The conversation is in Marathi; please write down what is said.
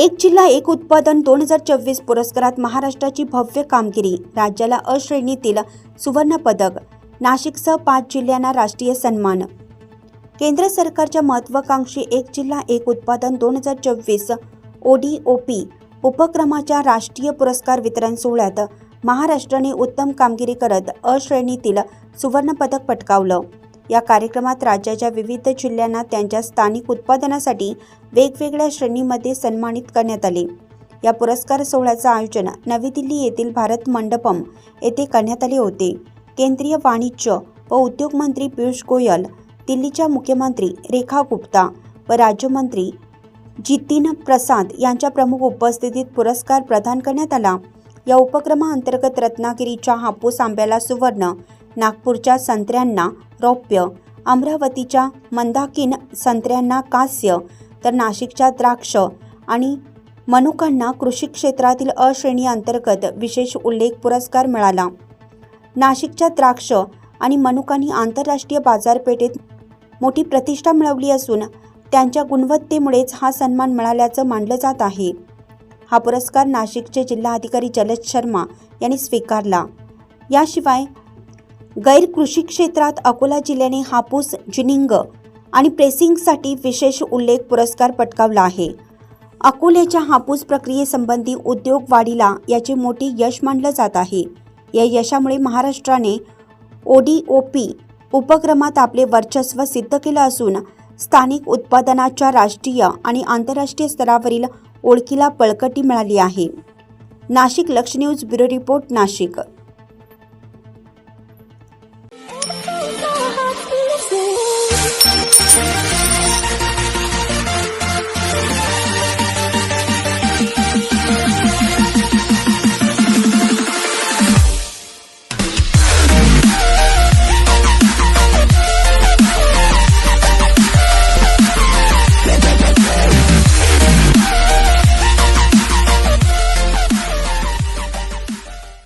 एक जिल्हा एक उत्पादन दोन हजार चोवीस पुरस्कारात महाराष्ट्राची भव्य कामगिरी राज्याला अ श्रेणीतील सुवर्ण पदक नाशिकसह पाच जिल्ह्यांना राष्ट्रीय सन्मान. केंद्र सरकारच्या महत्त्वाकांक्षी एक जिल्हा एक उत्पादन दोन हजार चोवीस ओडीओपी उपक्रमाच्या राष्ट्रीय पुरस्कार वितरण सोहळ्यात महाराष्ट्राने उत्तम कामगिरी करत अ श्रेणीतील सुवर्ण पदक पटकावलं. या कार्यक्रमात राज्याच्या विविध जिल्ह्यांना त्यांच्या स्थानिक उत्पादनासाठी वेगवेगळ्या श्रेणीमध्ये सन्मानित करण्यात आले. या पुरस्कार सोहळ्याचं आयोजन नवी दिल्ली येथील भारत मंडपम येथे करण्यात आले होते. केंद्रीय वाणिज्य व उद्योग मंत्री पियुष गोयल दिल्लीच्या मुख्यमंत्री रेखा गुप्ता व राज्यमंत्री जितीन प्रसाद यांच्या प्रमुख उपस्थितीत पुरस्कार प्रदान करण्यात आला. या उपक्रमाअंतर्गत रत्नागिरीच्या हापूस आंब्याला सुवर्ण नागपूरच्या संत्र्यांना रौप्य अमरावतीच्या मंदाकिन संत्र्यांना कांस्य तर नाशिकच्या द्राक्ष आणि मनुकांना कृषी क्षेत्रातील अ श्रेणी अंतर्गत विशेष उल्लेख पुरस्कार मिळाला. नाशिकच्या द्राक्ष आणि मनुकांनी आंतरराष्ट्रीय बाजारपेठेत मोठी प्रतिष्ठा मिळवली असून त्यांच्या गुणवत्तेमुळेच हा सन्मान मिळाल्याचं मानलं जात आहे. हा पुरस्कार नाशिकचे जिल्हाधिकारी जलज शर्मा यांनी स्वीकारला. याशिवाय गैर कृषी क्षेत्रात अकोला जिल्ह्याने हापूस जिनिंग आणि प्रेसिंगसाठी विशेष उल्लेख पुरस्कार पटकावला आहे. अकोल्याच्या हापूस प्रक्रियेसंबंधी उद्योग वाढीला याचे मोठे यश मानलं जात आहे. या यशामुळे महाराष्ट्राने ओडीओपी उपक्रमात आपले वर्चस्व सिद्ध केलं असून स्थानिक उत्पादनाच्या राष्ट्रीय आणि आंतरराष्ट्रीय स्तरावरील ओळखीला बळकटी मिळाली आहे. नाशिक लक्ष न्यूज ब्युरो रिपोर्ट नाशिक.